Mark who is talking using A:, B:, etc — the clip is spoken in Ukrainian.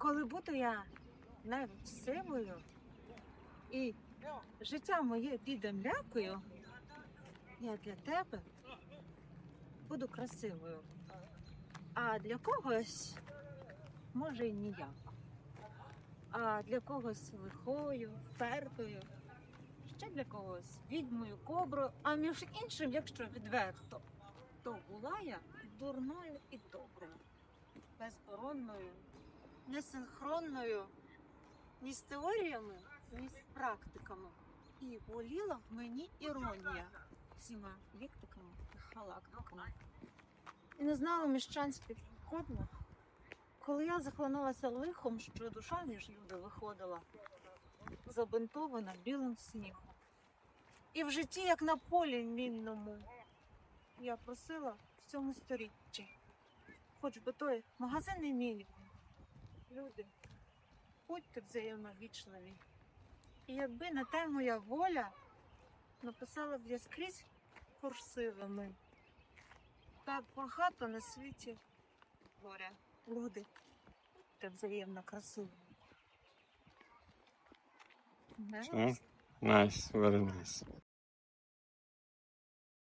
A: коли буду я навіть сивою і життя моє піде млякою, я для тебе буду красивою. А для когось може і ніяк. А для когось лихою, впертою, ще для когось відьмою, коброю, а між іншим, якщо відверто, то була я дурною і доброю, безборонною, несинхронною ні з теоріями, ні з практиками. І воліла в мені іронія всіма ліктиками і халактиками. І не знала міщанських ходних, коли я захлинулася лихом, що душа між люди виходила, забинтована білим снігом. І в житті, як на полі мінному, я просила в цьому сторіччі, хоч би той магазин не мій. Люди, будьте взаємно вічливі. І якби не те моя воля, написала б я скрізь курсивами. Так багато на світі горя. Люди, будьте взаємно красиві.
B: Nice, very nice.